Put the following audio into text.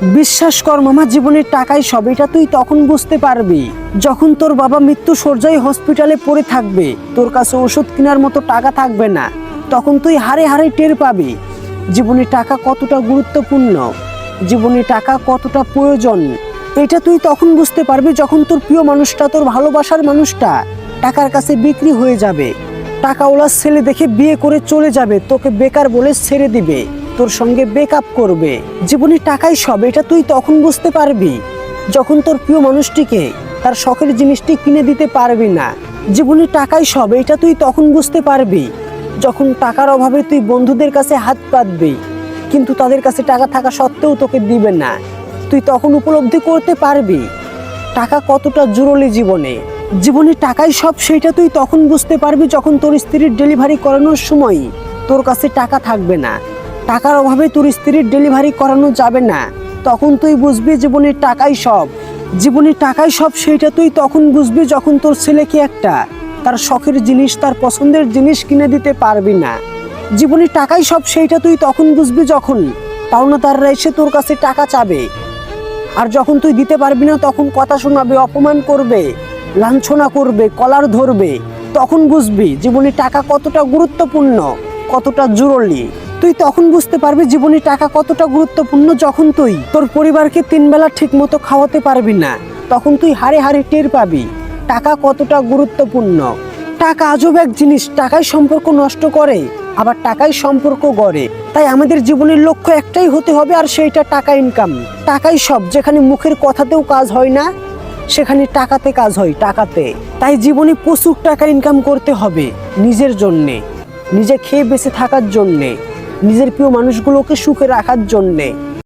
বিশ্বাস কর মামা, জীবনের টাকাই সব এটা তুই তখন বুঝতে পারবি। যখন তোর বাবা মৃত্যু সজ্জায় হসপিটালে পড়ে থাকবে, তোর কাছে ওষুধ কেনার মতো টাকা থাকবে না, তখন তুই হারে হারে টের পাবি। জীবনে টাকা কতটা গুরুত্বপূর্ণ জীবনে টাকা কতটা প্রয়োজন, এটা তুই তখন বুঝতে পারবি যখন তোর প্রিয় মানুষটা, তোর ভালোবাসার মানুষটা টাকার কাছে বিক্রি হয়ে যাবে। টাকাওয়ালা ছেলে দেখে বিয়ে করে চলে যাবে, তোকে বেকার বলে ছেড়ে দিবে। তোর সঙ্গে বেকআপ করবে। জীবনে টাকাই সব, এটা তুই তখন বুঝতে পারবি। যখন তোর প্রিয় মানুষটিকে তার শখের জিনিসটি কিনে দিতে পারবি না, জীবনে টাকাই সব, এটা তুই তখন বুঝতে পারবি। যখন টাকার অভাবে তুই বন্ধুদের কাছে হাত পাতবি কিন্তু তাদের কাছে টাকা থাকা সত্ত্বেও তোকে দিবে না, তুই তখন উপলব্ধি করতে পারবি। টাকা কতটা জরুরি জীবনে? জীবনে টাকাই সব, সেটা তুই তখন বুঝতে পারবি যখন তোর স্ত্রীর ডেলিভারি করানোর সময় তোর কাছে টাকা থাকবে না। টাকার অভাবে তোর স্ত্রীর ডেলিভারি করানো যাবে না। তখন তুই বুঝবি জীবনের টাকাই সব। জীবনে টাকাই সব সেইটা তুই তখন বুঝবি যখন তোর ছেলেকে একটা। তার শখের জিনিস, তার পছন্দের জিনিস কিনে দিতে পারবি না। জীবনে টাকাই সব সেইটা তুই তখন বুঝবি যখন পাওনাদাররা এসে তোর কাছে টাকা চাবে। আর যখন তুই দিতে পারবি না, তখন কথা শোনাবে, অপমান করবে, লাঞ্ছনা করবে, কলার ধরবে। তখন বুঝবি জীবনে টাকা কতটা গুরুত্বপূর্ণ, কতটা জরুরি। তুই তখন বুঝতে পারবি জীবনে টাকা কতটা গুরুত্বপূর্ণ যখন তুই তোর পরিবারকে তিন বেলা ঠিক মতো খাওয়াতে পারবি না, তখন তুই হারে হারে টের পাবি। টাকা কতটা গুরুত্বপূর্ণ? টাকা আজব এক জিনিস টাকাই সম্পর্ক নষ্ট করে, আবার টাকাই সম্পর্ক গড়ে। তাই আমাদের জীবনের লক্ষ্য একটাই হতে হবে, আর সেইটা টাকা ইনকাম টাকাই সব, যেখানে মুখের কথাতেও কাজ হয় না, সেখানে টাকাতে কাজ হয়, টাকাতে। তাই জীবনে প্রচুর টাকা ইনকাম করতে হবে, নিজের জন্যে। নিজে খেয়ে বেঁচে থাকার জন্যে। নিজের প্রিয় মানুষগুলোকে সুখে রাখার জন্যে।